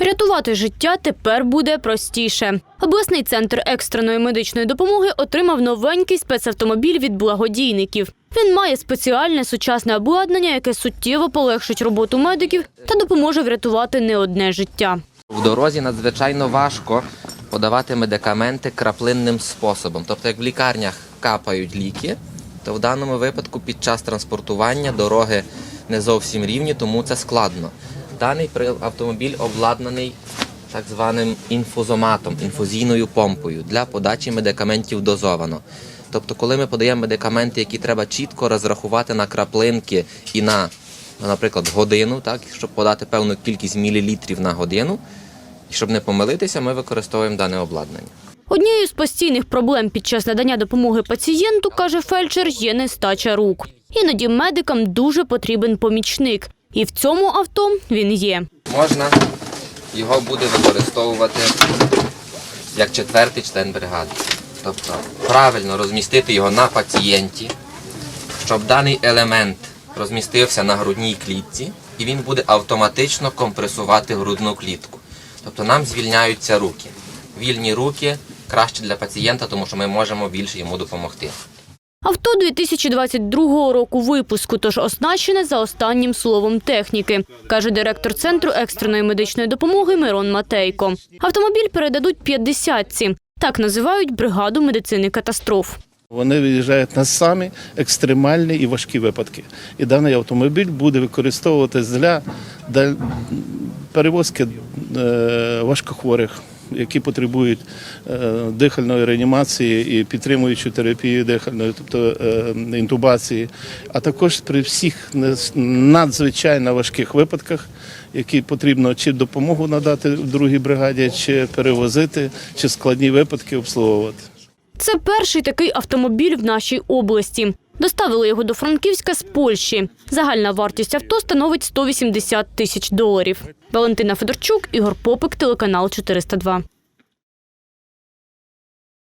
Рятувати життя тепер буде простіше. Обласний центр екстреної медичної допомоги отримав новенький спецавтомобіль від благодійників. Він має спеціальне сучасне обладнання, яке суттєво полегшить роботу медиків та допоможе врятувати не одне життя. В дорозі надзвичайно важко подавати медикаменти краплинним способом. Тобто, як в лікарнях капають ліки, то в даному випадку під час транспортування дороги не зовсім рівні, тому це складно. Даний автомобіль обладнаний так званим інфузоматом, інфузійною помпою для подачі медикаментів дозовано. Тобто, коли ми подаємо медикаменти, які треба чітко розрахувати на краплинки і на, наприклад, годину, так, щоб подати певну кількість мілілітрів на годину, і щоб не помилитися, ми використовуємо дане обладнання. Однією з постійних проблем під час надання допомоги пацієнту, каже фельдшер, є нестача рук. Іноді медикам дуже потрібен помічник. І в цьому авто він є. Можна його буде використовувати як четвертий член бригади. Тобто правильно розмістити його на пацієнті, щоб даний елемент розмістився на грудній клітці, і він буде автоматично компресувати грудну клітку. Тобто нам звільняються руки. Вільні руки краще для пацієнта, тому що ми можемо більше йому допомогти. Авто 2022 року випуску, тож оснащене за останнім словом техніки, каже директор центру екстреної медичної допомоги Мирон Матейко. Автомобіль передадуть 50-ці. Так називають бригаду медицини катастроф. Вони виїжджають на самі екстремальні і важкі випадки. І даний автомобіль буде використовуватись для перевозки е, важкохворих, які потребують е, дихальної реанімації і підтримуючої терапії дихальної, тобто е, інтубації, а також при всіх надзвичайно важких випадках, які потрібно чи допомогу надати в другій бригаді, чи перевозити, чи складні випадки обслуговувати. Це перший такий автомобіль в нашій області. Доставили його до Франківська з Польщі. Загальна вартість авто становить 180 тисяч доларів. Валентина Федорчук, Ігор Попик, телеканал 402.